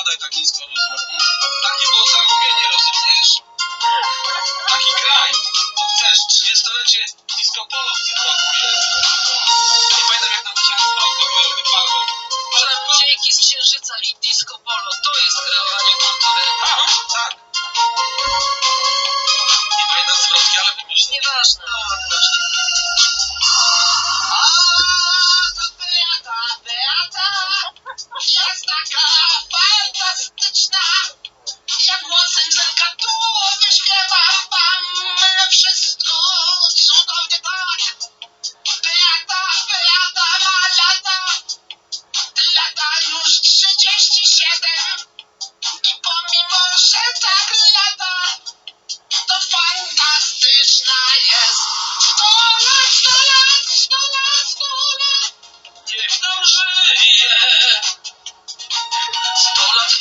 spadaj tak nisko, rozumiesz? Takie było zamówienie, rozumiesz? Taki kraj, też 30-lecie disco polo w tym roku jest. Nie pamiętam jak nazywa się roku, bo ją wypadło. Dzięki z księżyca i disco polo, to jest kreowanie kultury. Aha, tak. Nie pamiętam z Polski, ale po prostu... Nieważne. Tak, no, nieważne.